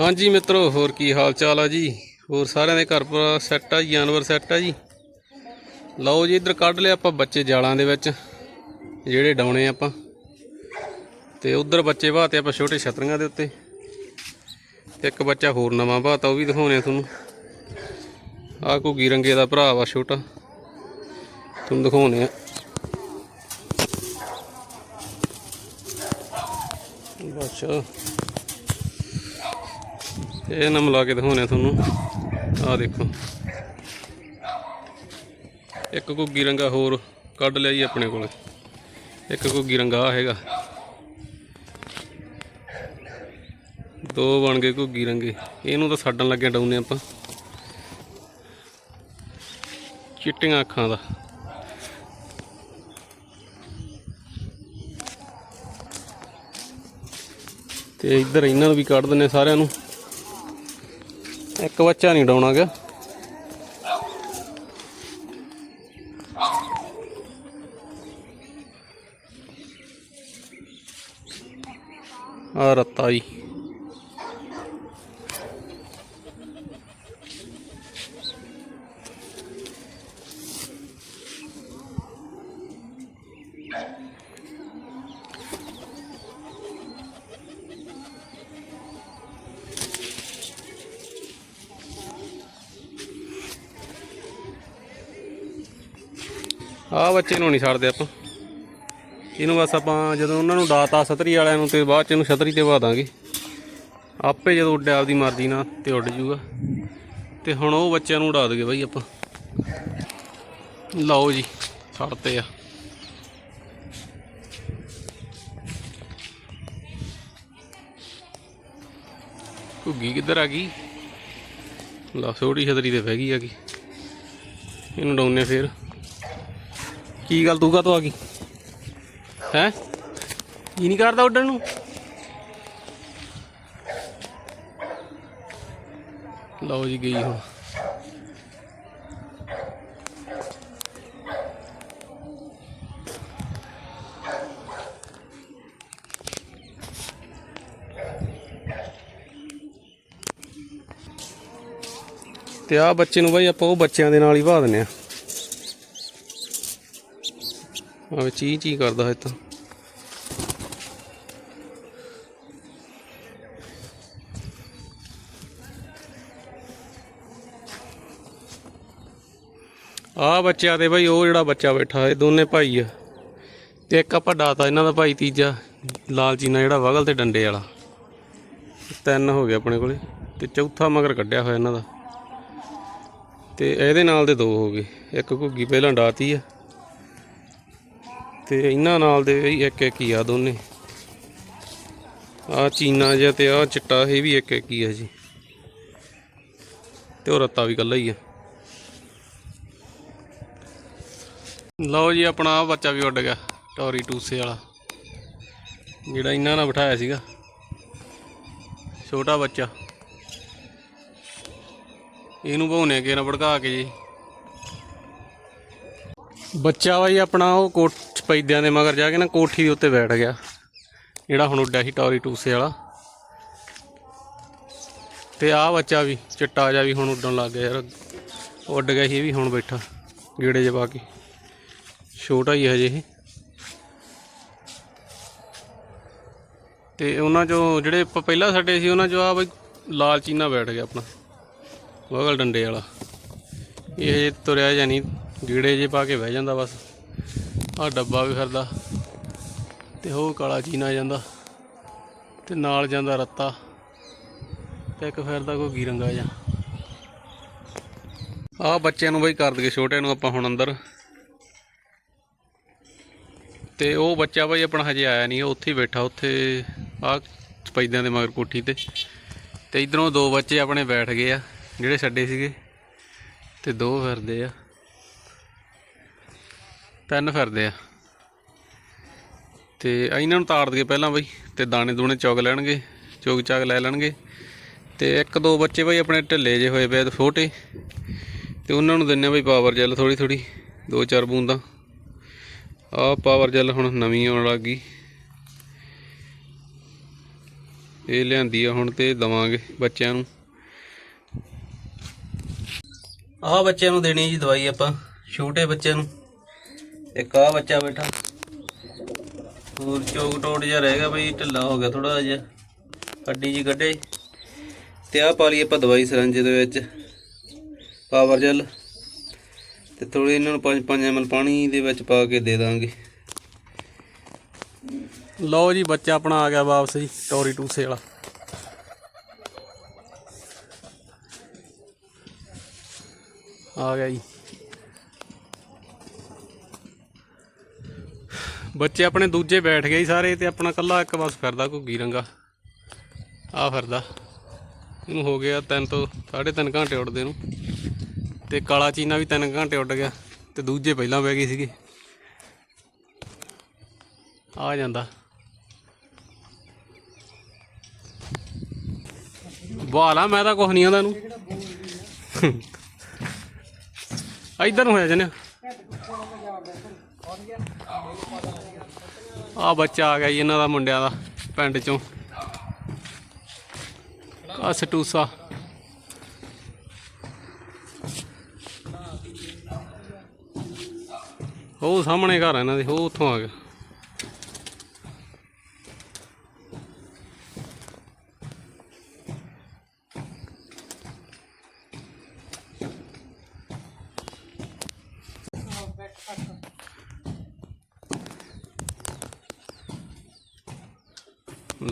ਹਾਂਜੀ ਮਿੱਤਰੋ ਹੋਰ ਕੀ ਹਾਲ ਚਾਲ ਆ ਜੀ? ਹੋਰ ਸਾਰਿਆਂ ਦੇ ਘਰ ਪਰ ਸੈੱਟ ਆ ਜੀ, ਜਾਨਵਰ ਸੈੱਟ ਆ ਜੀ। ਲਓ ਜੀ ਇੱਧਰ ਕੱਢ ਲਿਆ ਆਪਾਂ ਬੱਚੇ ਜਾਲਾਂ ਦੇ ਵਿੱਚ ਜਿਹੜੇ ਡਾਉਣੇ ਆਪਾਂ। ਤੇ ਉਧਰ ਬੱਚੇ ਬਾਤੇ ਆਪਾਂ ਛੋਟੇ ਛਤਰੀਆਂ ਦੇ ਉੱਤੇ। ਤੇ ਇੱਕ ਬੱਚਾ ਹੋਰ ਨਵਾਂ ਬਾਤਾ ਉਹ ਵੀ ਦਿਖਾਉਣੇ ਆ ਤੁਹਾਨੂੰ। ਆਹ ਘੁੱਗੀ ਰੰਗੇ ਦਾ ਭਰਾ ਵਾ ਛੋਟਾ। ਤੁਹਾਨੂੰ ਦਿਖਾਉਣੇ ਆ। ਅੱਛਾ। ਇਹ ਨਾ ਮਿਲਾ ਕੇ ਦਿਖਾਉਣੇ ਆ ਤੁਹਾਨੂੰ। ਆਹ ਦੇਖੋ। ਇੱਕ ਘੁੱਗੀ ਰੰਗਾ ਹੋਰ ਕੱਢ ਲਿਆ ਜੀ ਆਪਣੇ ਕੋਲ। ਇੱਕ ਘੁੱਗੀ ਰੰਗਾ ਆਹ ਹੈਗਾ। ਦੋ ਬਣ ਗਏ ਘੁੱਗੀ ਰੰਗੇ। ਇਹਨੂੰ ਤਾਂ ਛੱਡਣ ਲੱਗੇ ਡਾਉਨੇ ਆਪਾਂ। ਚਿੱਟੀਆਂ ਅੱਖਾਂ ਦਾ। ਤੇ ਇੱਧਰ ਇਹਨਾਂ ਨੂੰ ਵੀ ਕੱਢ ਦਿੰਨੇ ਸਾਰਿਆਂ ਨੂੰ। ਇੱਕ ਬੱਚਾ ਨਹੀਂ ਡਾਉਣਾ ਗਿਆ ਆ ਰੱਤਾ ਆ ਬੱਚੇ ਨੂੰ ਨਹੀਂ ਛੱਡਦੇ ਆਪਾਂ। ਇਹਨੂੰ ਬਸ ਆਪਾਂ ਜਦੋਂ ਉਹਨਾਂ ਨੂੰ ਡਾਤਾ ਛਤਰੀ ਵਾਲਿਆਂ ਨੂੰ ਤੇ ਬਾਅਦ ਚ ਇਹਨੂੰ ਛਤਰੀ ਤੇ ਵਾ ਦਾਂਗੇ। ਆਪੇ ਜਦੋਂ ਉੱਡਿਆ ਆਪਦੀ ਮਰਜ਼ੀ ਨਾਲ ਤੇ ਉੱਡ ਜੂਗਾ। ਤੇ ਹੁਣ ਉਹ ਬੱਚਿਆਂ ਨੂੰ ਉਡਾ ਦਗੇ ਬਾਈ ਆਪਾਂ। ਲਓ ਜੀ, ਛੱਡਤੇ ਆ। ਘੁੱਗੀ ਕਿੱਧਰ ਆ ਗਈ? ਲਾ, ਛੋਟੀ ਛਤਰੀ ਤੇ ਬਹਿ ਗਈ ਆ ਗਈ। ਇਹਨੂੰ ਡਾਉਨੇ ਫੇਰ। ਕੀ ਗੱਲ ਤੂੰ ਕਾ ਆ ਗਈ? ਹੈ? ਕੀ ਨਹੀਂ ਕਰਦਾ ਉੱਡਣ ਨੂੰ? ਲਓ ਜੀ, ਗਈ ਹੁਣ। ਤੇ ਆ ਬੱਚੇ ਨੂੰ ਬਾਈ ਆਪਾਂ ਉਹ ਬੱਚਿਆਂ ਦੇ ਨਾਲ ਹੀ ਭਾ ਦਿੰਨੇ ਆ ਆ ਚੀ ਚੀ ਕਰਦਾ ਹੈ ਤਾਂ। ਆ ਬੱਚਿਆਂ ਦੇ ਬਾਈ ਉਹ ਜਿਹੜਾ ਬੱਚਾ ਬੈਠਾ, ਇਹ ਦੋਨੇ ਭਾਈ ਆ। ਤੇ ਇੱਕ ਆਪਾਂ ਡਾਤਾ ਇਹਨਾਂ ਦਾ ਭਾਈ, ਤੀਜਾ ਲਾਲ ਚੀਨਾ ਜਿਹੜਾ ਵਗਲ ਤੇ ਡੰਡੇ ਵਾਲਾ। ਤਿੰਨ ਹੋ ਗਏ ਆਪਣੇ ਕੋਲੇ, ਤੇ ਚੌਥਾ ਮਗਰ ਕੱਢਿਆ ਹੋਇਆ ਇਹਨਾਂ ਦਾ। ਤੇ ਇਹਦੇ ਨਾਲ ਦੇ ਦੋ ਹੋ ਗਏ, ਇੱਕ ਘੁੱਗੀ ਪਹਿਲਾਂ ਡਾਤੀ ਆ। ਤੇ ਇਹਨਾਂ ਨਾਲ ਦੇ ਵੀ ਇੱਕ ਇੱਕ ਹੀ ਆ ਦੋਨੇ। ਆ ਚੀਨਾ ਜਿਹਾ ਤੇ ਆ ਚਿੱਟਾ, ਇਹ ਵੀ ਇੱਕ ਇੱਕ ਹੀ ਆ ਜੀ। ਤੇ ਉਹ ਰੱਤਾ ਵੀ ਕੱਲਾ ਹੀ ਆ। ਲਓ ਜੀ, ਆਪਣਾ ਆਹ ਬੱਚਾ ਵੀ ਉੱਡ ਗਿਆ, ਟੌਰੀ ਟੂਸੇ ਵਾਲਾ। ਜਿਹੜਾ ਇਹਨਾਂ ਨਾਲ ਬਿਠਾਇਆ ਸੀਗਾ। ਛੋਟਾ ਬੱਚਾ। ਇਹਨੂੰ ਭਾਉਨੇ ਅੱਗੇ ਨਾ ਭੜਕਾ ਕੇ ਜੀ। ਬੱਚਾ ਵਾ ਜੀ ਆਪਣਾ ਉਹ ਕੋਟ ਪੈਦਿਆਂ ਦੇ ਮਗਰ ਜਾ ਕੇ ਨਾ ਕੋਠੀ ਦੇ ਉੱਤੇ ਬੈਠ ਗਿਆ। ਜਿਹੜਾ ਹੁਣ ਉੱਡਿਆ ਸੀ ਟੌਰੀ ਟੂਸੇ ਵਾਲਾ। ਤੇ ਆਹ ਬੱਚਾ ਵੀ, ਚਿੱਟਾ ਜਿਹਾ ਵੀ ਹੁਣ ਉੱਡਣ ਲੱਗ ਗਿਆ ਯਾਰ। ਉੱਡ ਗਿਆ ਸੀ, ਇਹ ਵੀ ਹੁਣ ਬੈਠਾ, ਗੇੜੇ ਜੇ ਪਾ ਕੇ। ਛੋਟਾ ਹੀ ਹੈ ਹਜੇ ਇਹ। ਤੇ ਉਹਨਾਂ ਚੋਂ ਜਿਹੜੇ ਪਹਿਲਾਂ ਸਾਡੇ ਸੀ, ਉਹਨਾਂ ਚੋਂ ਆ ਬਈ ਲਾਲ ਚੀਨਾ ਬੈਠ ਗਿਆ ਆਪਣਾ। ਵਗਲ ਡੰਡੇ ਵਾਲਾ। ਇਹ ਹਜੇ ਤੁਰਿਆ ਜਾਨੀ ਗੀੜੇ ਜੇ ਪਾ ਕੇ ਬਹਿ ਜਾਂਦਾ ਬਸ। ਆਹ ਡੱਬਾ ਵੀ ਫਿਰਦਾ। ਤੇ ਉਹ ਕਾਲਾ ਚੀਨਾ ਜਾਂਦਾ। ਤੇ ਨਾਲ ਜਾਂਦਾ ਰੱਤਾ। ਤੇ ਇੱਕ ਫਿਰਦਾ ਕੋਈ ਗੀਰੰਗਾ ਜਾਂ ਆਹ ਬੱਚਿਆਂ ਨੂੰ ਬਈ ਕਰ ਦਈਏ, ਛੋਟਿਆਂ ਨੂੰ ਆਪਾਂ ਹੁਣ ਅੰਦਰ। ਤੇ ਉਹ ਬੱਚਾ ਬਈ ਆਪਣਾ ਹਜੇ ਆਇਆ ਨਹੀਂ, ਉਹ ਉੱਥੇ ਹੀ ਬੈਠਾ, ਉੱਥੇ ਆਹ ਸਪੈਦਿਆਂ ਦੇ ਮਗਰ ਕੋਠੀ ਤੇ। ਤੇ ਇਧਰੋਂ ਦੋ ਬੱਚੇ ਆਪਣੇ ਬੈਠ ਗਏ ਆ, ਜਿਹੜੇ ਛੱਡੇ ਸੀਗੇ। ਤੇ ਦੋ ਫਿਰਦੇ ਆ। ਤਿੰਨ ਫਿਰਦੇ ਆ। ਤੇ ਇਹਨਾਂ ਨੂੰ ਤਾੜ ਦਈਏ ਪਹਿਲਾਂ ਬਈ, ਤੇ ਦਾਣੇ ਦੂਣੇ ਚੁਗ ਲੈਣਗੇ, ਚੁਗ ਚਾਗ ਲੈ ਲੈਣਗੇ। ਤੇ ਇੱਕ ਦੋ ਬੱਚੇ ਬਈ ਆਪਣੇ ਢਿੱਲੇ ਜੇ ਹੋਏ ਪਏ ਆ ਤੇ ਛੋਟੇ ਤੇ ਉਹਨਾਂ ਨੂੰ ਦਿੰਨੇ ਬਈ ਪਾਵਰ ਜੈਲ ਥੋੜੀ ਥੋੜੀ ਦੋ ਚਾਰ ਬੂੰਦਾਂ। ਆਹ ਪਾਵਰ ਜੈਲ ਹੁਣ ਨਵੀਂ ਆਉਣ ਲੱਗ ਗਈ। ਇਹ ਲਿਆਂਦੀ ਆ ਹੁਣ ਤੇ ਦਵਾਂਗੇ ਬੱਚਿਆਂ ਨੂੰ। ਆਹ ਬੱਚਿਆਂ ਨੂੰ ਦੇਣੀ ਜੀ ਦਵਾਈ ਆਪਾਂ, ਛੋਟੇ ਬੱਚਿਆਂ ਨੂੰ। ਇੱਕ ਆਹ ਬੱਚਾ ਬੈਠਾ। ਹੋਰ ਚੋਕ ਟੋਟ ਜਿਹਾ ਰਹਿ ਗਿਆ ਬਈ, ਢਿੱਲਾ ਹੋ ਗਿਆ ਥੋੜਾ ਜਿਹਾ। ਹੱਡੀ ਜੀ ਕੱਢੇ ਤੇ ਆਹ ਪਾ ਲਈ ਆਪਾਂ ਦਵਾਈ ਸਰੰਜ ਦੇ ਵਿੱਚ। Power gel. ਤੇ ਥੋੜੀ ਇਹਨਾਂ ਨੂੰ 5-5 ml ਪਾਣੀ ਦੇ ਵਿੱਚ ਪਾ ਕੇ ਦੇ ਦਾਂਗੇ। ਲਓ ਜੀ, ਬੱਚਾ ਆਪਣਾ ਆ ਗਿਆ ਵਾਪਸ ਜੀ, ਟੋਰੀ ਟੂਸੇ ਵਾਲਾ। ਆ ਗਿਆ ਜੀ। ਬੱਚੇ ਆਪਣੇ ਦੂਜੇ ਬੈਠ ਗਏ ਸਾਰੇ ਤੇ ਆਪਣਾ ਕੱਲਾ ਇੱਕ ਬਸ ਫਿਰਦਾ ਘੁੱਗੀ ਰੰਗਾ। ਆ ਫਿਰਦਾ। ਇਹਨੂੰ ਹੋ ਗਿਆ ਤਿੰਨ ਤੋਂ 3.5 ਘੰਟੇ ਉੱਡਦੇ ਨੂੰ। ਤੇ ਕਾਲਾ ਚੀਨਾ ਵੀ 3 ਘੰਟੇ ਉੱਡ ਗਿਆ ਤੇ ਦੂਜੇ ਪਹਿਲਾਂ ਬਹਿ ਗਏ ਸੀਗੇ। ਆ ਜਾਂਦਾ। ਵਾਲਾ, ਮੈਂ ਤਾਂ ਕੁਝ ਨਹੀਂ ਆਉਂਦਾ ਨੂੰ ਇੱਧਰ ਨੂੰ ਹੋਇਆ ਜਨੇ ਆ ਬੱਚਾ ਆ ਗਿਆ ਜੀ ਇਹਨਾਂ ਦਾ, ਮੁੰਡਿਆਂ ਦਾ, ਪਿੰਡ ਚੋਂ। ਆ ਸਟੂਸਾ। ਉਹ ਸਾਹਮਣੇ ਘਰ ਇਹਨਾਂ ਦੇ, ਉਹ ਉੱਥੋਂ ਆ ਗਿਆ।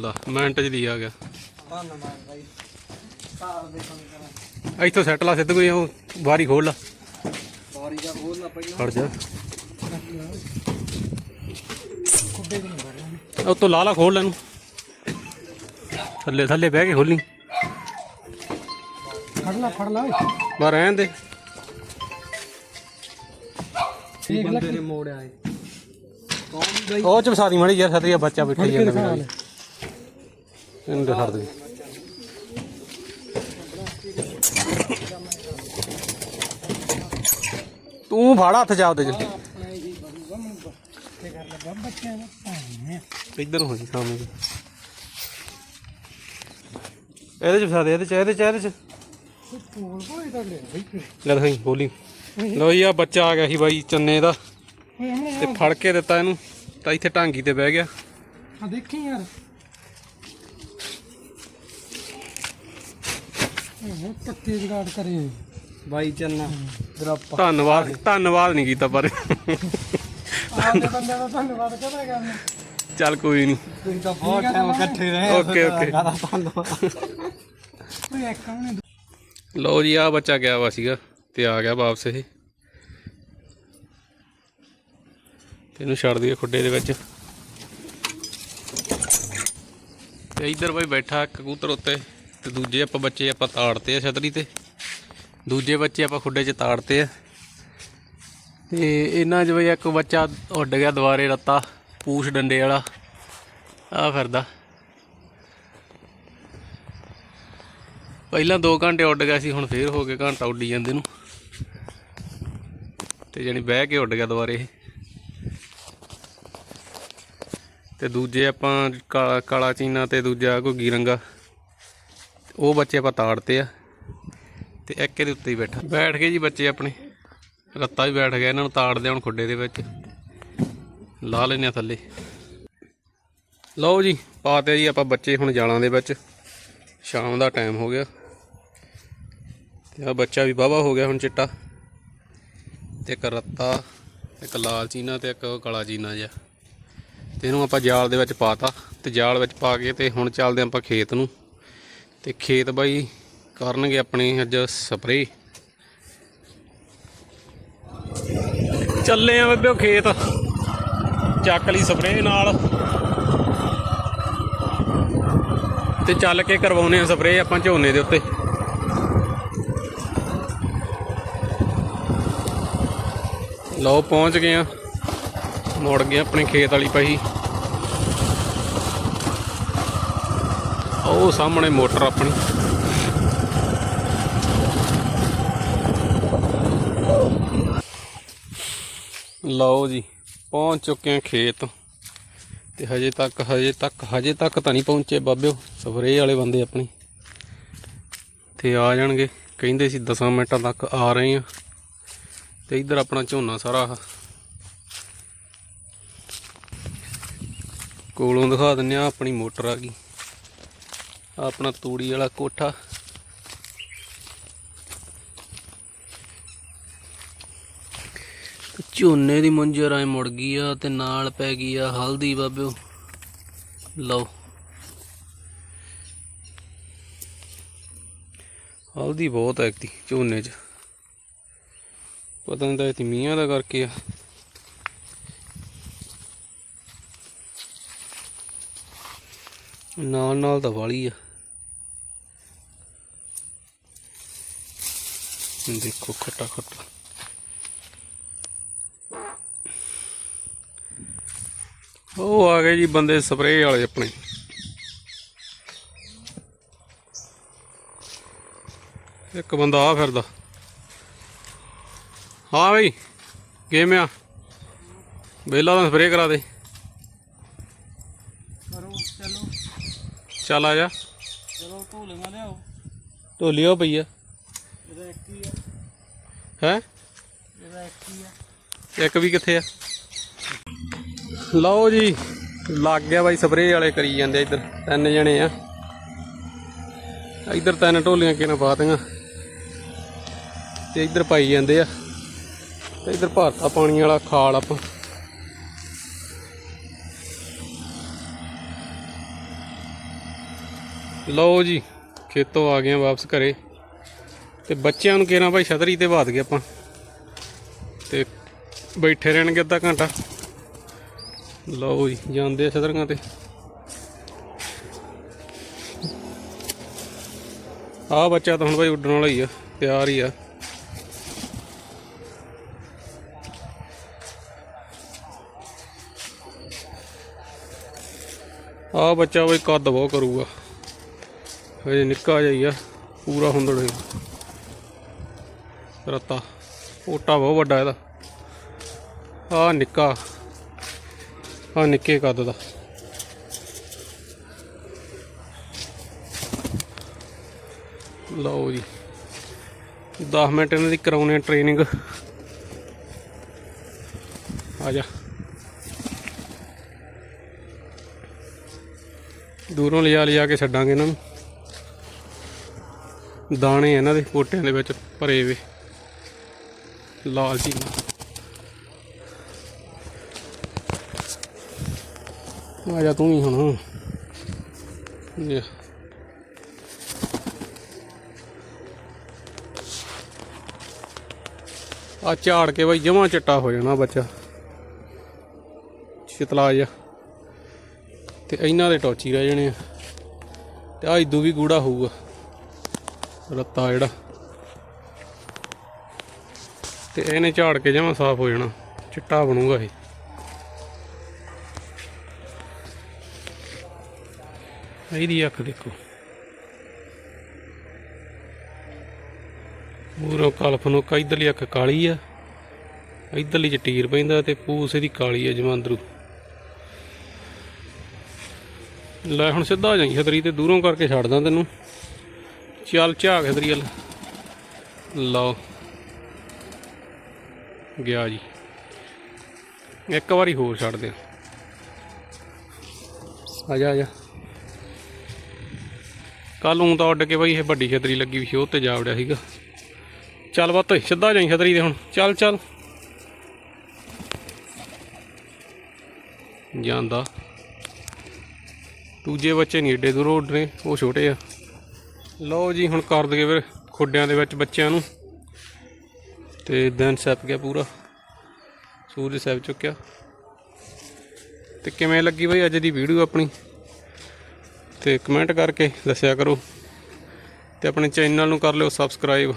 ਲਾ ਮਿੰਟ ਚ ਦੀ ਆ ਗਿਆ। ਇੱਥੋਂ ਸੈੱਟ ਲਾ ਸਿੱਧ ਕੋਈ ਉਹ ਬਾਰੀ ਖੋਲ ਲਾ। ਬਾਰੀ ਦਾ ਖੋਲਣਾ ਪਹਿਲਾਂ। ਖੜ ਜਾ। ਉਹ ਤੋਂ ਲਾਲਾ ਖੋਲ ਲੈ ਇਹਨੂੰ। ਥੱਲੇ ਥੱਲੇ ਬਹਿ ਕੇ ਖੋਲੀ। ਫੜ ਲਾ ਫੜ ਲਾ ਬਾ ਰਹਿਣ ਦੇ। ਦੇਖ ਲੈ ਤੇਰੇ ਮੋੜ ਆਏ। ਕੌਣ ਗਈ ਉਹ ਚ ਵਸਾਦੀ ਮਾੜੀ ਯਾਰ ਸਤਰੀਆ ਬੱਚਾ ਬੈਠਾ ਹੀ ਜਾਂਦਾ ਇਹਨੂੰ ਤੇ ਦੇ। ਤੂੰ ਫੜ ਹੱਥ ਜਾ ਉਹਦੇ ਚ। ਇੱਧਰ ਹੋ ਜੀ, ਸਾਹਮਣੇ। ਇਹਦੇ ਚ ਫਸਾ ਦੇ, ਇਹਦੇ ਚ ਇਹਦੇ ਚ ਇਹਦੇ ਚ। ਲੈ ਬਈ ਬੋਲੀ। ਲੋ ਜੀ ਆ ਬੱਚਾ ਆ ਗਿਆ ਸੀ ਬਾਈ, ਚੰਨੇ ਦਾ। ਤੇ ਫੜ ਕੇ ਦਿੱਤਾ ਇਹਨੂੰ, ਤਾਂ ਇੱਥੇ ਟਾਂਗੀ ਤੇ ਬਹਿ ਗਿਆ। ਆ ਦੇਖੀ ਯਾਰ। ਉਹ ਪੱਕੇ ਜਗਾੜ ਕਰੇ ਬਾਈ ਚੰਨਾ ਦਰਪ ਧੰਨਵਾਦ ਧੰਨਵਾਦ ਨਹੀਂ ਕੀਤਾ ਪਰ। ਆਪਦੇ ਬੰਦੇ ਦਾ ਧੰਨਵਾਦ ਕਹਦਾ ਕਰਨਾ? ਚੱਲ ਕੋਈ ਨਹੀਂ। ਤੁਸੀਂ ਤਾਂ ਬਹੁਤ ਟਾਈਮ ਇਕੱਠੇ ਰਹੇ ਓਕੇ ਓਕੇ। ਇੱਕ ਹਮਣੇ ਲਓ ਜੀ ਆ ਬੱਚਾ ਗਿਆ ਵਾ ਸੀਗਾ ਤੇ ਆ ਗਿਆ ਵਾਪਸ ਇਹ। ਇਹਨੂੰ ਛੱਡ ਦਈਏ ਖੁੱਡੇ ਦੇ ਵਿੱਚ। ਤੇ ਇੱਧਰ ਬਈ ਬੈਠਾ ਕਬੂਤਰ ਉੱਤੇ। ਤੇ ਦੂਜੇ ਆਪਾਂ ਬੱਚੇ ਆਪਾਂ ਤਾੜਤੇ ਆ ਛਤਰੀ ਤੇ। ਦੂਜੇ ਬੱਚੇ ਆਪਾਂ ਖੁੱਡੇ 'ਚ ਤਾੜਤੇ ਆ। ਤੇ ਇਹਨਾਂ 'ਚ ਬਈ ਇੱਕ ਬੱਚਾ ਉੱਡ ਗਿਆ ਦੁਬਾਰੇ ਰੱਤਾ, ਪੂਛ ਡੰਡੇ ਵਾਲਾ। ਆ ਫਿਰਦਾ। ਪਹਿਲਾਂ 2 ਘੰਟੇ ਉੱਡ ਗਿਆ ਸੀ, ਹੁਣ ਫੇਰ ਹੋ ਗਏ ਘੰਟਾ ਉੱਡੀ ਜਾਂਦੇ ਨੂੰ। ਤੇ ਜਾਣੀ ਬਹਿ ਕੇ ਉੱਡ ਗਿਆ ਦੁਬਾਰੇ ਇਹ। ਤੇ ਦੂਜੇ ਆਪਾਂ ਕਾਲਾ ਕਾਲਾ ਚੀਨਾ ਤੇ ਦੂਜਾ ਘੁੱਗੀ ਰੰਗਾ। ਉਹ ਬੱਚੇ ਆਪਾਂ ਤਾੜਤੇ ਆ। ਤੇ ਇੱਕ ਇਹਦੇ ਉੱਤੇ ਹੀ ਬੈਠਾ। ਬੈਠ ਗਏ ਜੀ ਬੱਚੇ ਆਪਣੇ। ਰੱਤਾ ਵੀ ਬੈਠ ਗਿਆ, ਇਹਨਾਂ ਨੂੰ ਤਾੜਦੇ ਹੁਣ ਖੁੱਡੇ ਦੇ ਵਿੱਚ। ਲਾ ਲੈਨੇ ਆ ਥੱਲੇ। ਲਓ ਜੀ, ਪਾਤੇ ਜੀ ਆਪਾਂ ਬੱਚੇ ਹੁਣ ਜਾਲਾਂ ਦੇ ਵਿੱਚ। ਸ਼ਾਮ ਦਾ ਟਾਈਮ ਹੋ ਗਿਆ। ਤੇ ਆ ਬੱਚਾ ਵੀ ਵਾਹਵਾ ਹੋ ਗਿਆ ਹੁਣ ਚਿੱਟਾ। ਤੇ ਇੱਕ ਰੱਤਾ, ਇੱਕ ਲਾਲ ਚੀਨਾ ਤੇ ਇੱਕ ਕਾਲਾ ਚੀਨਾ ਜਿਹਾ। ਤੇ ਇਹਨੂੰ ਆਪਾਂ ਜਾਲ ਦੇ ਵਿੱਚ ਪਾਤਾ। ਤੇ ਜਾਲ ਵਿੱਚ ਪਾ ਕੇ ਤੇ ਹੁਣ ਚੱਲਦੇ ਆਪਾਂ ਖੇਤ ਨੂੰ। ਤੇ ਖੇਤ ਬਾਈ ਕਰਨਗੇ ਆਪਣੇ ਅੱਜ ਸਪਰੇ। ਚੱਲੇ ਆ ਬੱਬਿਓ ਖੇਤ। ਚੱਕ ਲਈ ਸਪਰੇ ਨਾਲ। ਤੇ ਚੱਲ ਕੇ ਕਰਵਾਉਨੇ ਆ ਸਪਰੇ ਆਪਾਂ ਝੋਨੇ ਦੇ ਉੱਤੇ। ਲਓ ਪਹੁੰਚ ਗਏ ਆ। ਮੁੜ ਗਏ ਆਪਣੇ ਖੇਤ ਵਾਲੀ ਪਹੀ ਉਹ ਸਾਹਮਣੇ ਮੋਟਰ ਆਪਣੀ। ਲਓ ਜੀ, ਪਹੁੰਚ ਚੁੱਕੇ ਆ ਖੇਤ। ਤੇ ਹਜੇ ਤੱਕ ਹਜੇ ਤੱਕ ਹਜੇ ਤੱਕ ਤਾਂ ਨਹੀਂ ਪਹੁੰਚੇ ਬਾਬਿਓ। ਸਫਰੇ ਵਾਲੇ ਬੰਦੇ ਆਪਣੇ। ਤੇ ਆ ਜਾਣਗੇ। ਕਹਿੰਦੇ ਸੀ 10 ਮਿੰਟਾਂ ਤੱਕ ਆ ਰਹੇ ਆ ਤੇ ਇੱਧਰ ਆਪਣਾ ਝੋਨਾ ਸਾਰਾ ਕੋਲੋਂ ਦਿਖਾ ਦਿੰਨੇ ਆ ਆਪਣੀ ਮੋਟਰ ਆ ਗਈ। ਆਪਣਾ ਤੂੜੀ ਵਾਲਾ ਕੋਠਾ। ਝੋਨੇ ਦੀ ਮੰਜਰ ਐ ਮੁੜ ਗਈ ਆ ਤੇ ਨਾਲ ਪੈ ਗਈ ਆ ਹਲਦੀ ਬਾਬਿਓ। ਲਓ। ਹਲਦੀ ਬਹੁਤ ਐ ਐਕਤੀ ਝੋਨੇ 'ਚ। ਪਤਾ ਨਹੀਂ ਤਾਂ ਇਹ ਮੀਆਂ ਦਾ ਕਰਕੇ ਆ। ਨਾਲ ਨਾਲ ਤਾਂ ਵਾਲੀ ਆ। ਦੇਖੋ ਖੱਟਾ ਖੱਟਾ ਉਹ ਆ ਗਏ ਜੀ ਬੰਦੇ ਸਪਰੇਅ ਵਾਲੇ ਆਪਣੇ। ਇੱਕ ਬੰਦਾ ਆ ਫਿਰਦਾ। ਹਾਂ ਬਈ ਕਿਵੇਂ ਆ। ਬੇਲਾ ਦਾ ਸਪਰੇਅ ਕਰਾ ਦੇ। ਕਰੋ ਚਲੋ। ਚੱਲ ਆ ਜਾ। ਚਲੋ ਢੋਲੀਆਂ ਲਿਆਓ। ਢੋਲੀਓ ਪਈ ਆ। ਹੈ? ਇੱਕ ਆ ਵੀ ਕਿੱਥੇ ਆ? ਲਓ ਜੀ, ਲੱਗ ਗਿਆ ਬਾਈ ਸਪਰੇਅ ਵਾਲੇ ਕਰੀ ਜਾਂਦੇ ਆ ਇੱਧਰ, ਤਿੰਨ ਜਣੇ ਆ। ਇੱਧਰ ਤਿੰਨ ਢੋਲੀਆਂ ਕਿਨਾਂ ਪਾਤੀਆਂ। ਤੇ ਇੱਧਰ ਪਾਈ ਜਾਂਦੇ ਆ। ਤੇ ਇੱਧਰ ਭਾਰਤਾ ਪਾਣੀ ਵਾਲਾ ਖਾਲ ਆਪਾਂ। ਲਓ ਜੀ, ਖੇਤੋਂ ਆ ਗਏ ਆ ਵਾਪਸ ਘਰੇ। ਤੇ ਬੱਚਿਆਂ ਨੂੰ ਕਿਹਨਾਂ ਭਾਈ ਛਤਰੀ ਤੇ ਬਾਤ ਗਏ ਆਪਾਂ। ਤੇ ਬੈਠੇ ਰਹਿਣਗੇ ਅੱਧਾ ਘੰਟਾ। ਲਓ ਜੀ, ਜਾਂਦੇ ਆ ਛਤਰੀਆਂ ਤੇ। ਆ ਬੱਚਾ ਤਾਂ ਹੁਣ ਭਾਈ ਉੱਡਣ ਵਾਲਾ ਹੀ ਆ, ਤਿਆਰ ਹੀ ਆ। ਆ ਬੱਚਾ ਬਈ ਕੱਦ ਬਹੁਤ ਕਰੂਗਾ। ਹਜੇ ਨਿੱਕਾ ਜਿਹਾ ਹੀ ਆ, ਪੂਰਾ ਹੁੰਦੜ ਹੋਇਆ। ਰਤਾ। ਓਟਾ ਬਹੁਤ ਵੱਡਾ ਇਹਦਾ। ਆ ਨਿੱਕਾ। ਆ ਨਿੱਕੇ ਕੱਦ ਦਾ। ਲਓ ਜੀ। 10 ਮਿੰਟ ਇਹਨਾਂ ਦੀ ਕਰਾਉਣੇ ਟ੍ਰੇਨਿੰਗ ਆ ਜਾ। ਦੂਰੋਂ ਲਿਜਾ ਲਿਆ ਕੇ ਛੱਡਾਂਗੇ ਇਹਨਾਂ ਨੂੰ। ਦਾਣੇ ਇਹਨਾਂ ਦੇ ਪੋਟਿਆਂ ਦੇ ਵਿੱਚ ਭਰੇ ਵੇ ਲਾਲ ਜੀ ਆ ਜਾ ਤੂੰ ਹੀ ਹੁਣ। ਇਹ ਆ ਝਾੜ ਕੇ ਬਈ ਜਮਾ ਚਿੱਟਾ ਹੋ ਜਾਣਾ ਬੱਚਾ। ਛਿਤਲਾ ਜਾ ਤੇ ਇਹਨਾਂ ਦੇ ਟੋਚੀ ਰਹਿ ਜਾਣੇ ਆ। ਤੇ ਆ ਇਦੂ ਵੀ ਗੂੜਾ ਹੋਊਗਾ। ਰੱਤਾ ਜਿਹੜਾ। ਤੇ ਇਹਨੇ ਝਾੜ ਕੇ ਜਮਾਂ ਸਾਫ਼ ਹੋ ਜਾਣਾ। ਚਿੱਟਾ ਬਣੂਗਾ ਇਹ। ਇਹਦੀ ਅੱਖ ਦੇਖੋ। ਮੂਰੋਂ ਕਲਫ ਨੂੰ ਇਧਰਲੀ ਅੱਖ ਕਾਲੀ ਆ, ਇਧਰਲੀ ਚ ਟੀਰ ਪੈਂਦਾ ਤੇ ਪੂਸ ਇਹਦੀ ਕਾਲੀ ਆ ਜਮਾਂਦਰੂ। ਲੈ ਹੁਣ ਸਿੱਧਾ ਹੋ ਜਾਈ ਖਤਰੀ ਤੇ ਦੂਰੋਂ ਕਰਕੇ ਛੱਡਦਾ ਤੈਨੂੰ। ਚੱਲ ਝਾਕ ਖਤਰੀ ਵੱਲ। ਲਓ। ਗਿਆ ਜੀ। ਇੱਕ ਵਾਰੀ ਹੋਰ ਛੱਡ ਦੇ ਆ ਜਾ ਆ ਜਾ। ਕੱਲ ਨੂੰ ਤਾਂ ਉੱਡ ਕੇ ਬਈ ਇਹ ਵੱਡੀ ਛਤਰੀ ਲੱਗੀ ਵੀ ਸੀ, ਉਹ ਤੇ ਜਾ ਵੜਿਆ ਸੀਗਾ। ਚੱਲ ਬੱਤ ਸਿੱਧਾ ਜਾਈ ਛਤਰੀ ਦੇ ਹੁਣ। ਚੱਲ ਚੱਲ। ਜਾਂਦਾ। ਦੂਜੇ ਬੱਚੇ ਨਹੀਂ ਏਡੇ ਦੂਰੋਂ ਉੱਡਨੇ ਉਹ ਛੋਟੇ ਆ। ਲਓ ਜੀ, ਹੁਣ ਕਰ ਦਈਏ ਫਿਰ ਖੁੱਡਿਆਂ ਦੇ ਵਿੱਚ ਬੱਚਿਆਂ ਨੂੰ। ਤੇ ਦਿਨ ਸੱਪ ਗਿਆ ਪੂਰਾ। ਸੂਰਜ ਸੱਪ ਚੁੱਕਿਆ। ਤੇ ਕਿਵੇਂ ਲੱਗੀ ਬਈ ਅੱਜ ਦੀ ਵੀਡੀਓ ਆਪਣੀ? ਤੇ ਕਮੈਂਟ ਕਰਕੇ ਦੱਸਿਆ ਕਰੋ। ਤੇ ਆਪਣੇ ਚੈਨਲ ਨੂੰ ਕਰ ਲਿਓ ਸਬਸਕ੍ਰਾਈਬ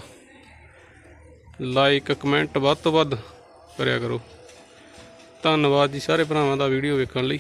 ਲਾਈਕ ਕਮੈਂਟ ਵੱਧ ਤੋਂ ਵੱਧ ਕਰਿਆ ਕਰੋ। ਧੰਨਵਾਦ ਜੀ ਸਾਰੇ ਭਰਾਵਾਂ ਦਾ ਵੀਡੀਓ ਵੇਖਣ ਲਈ।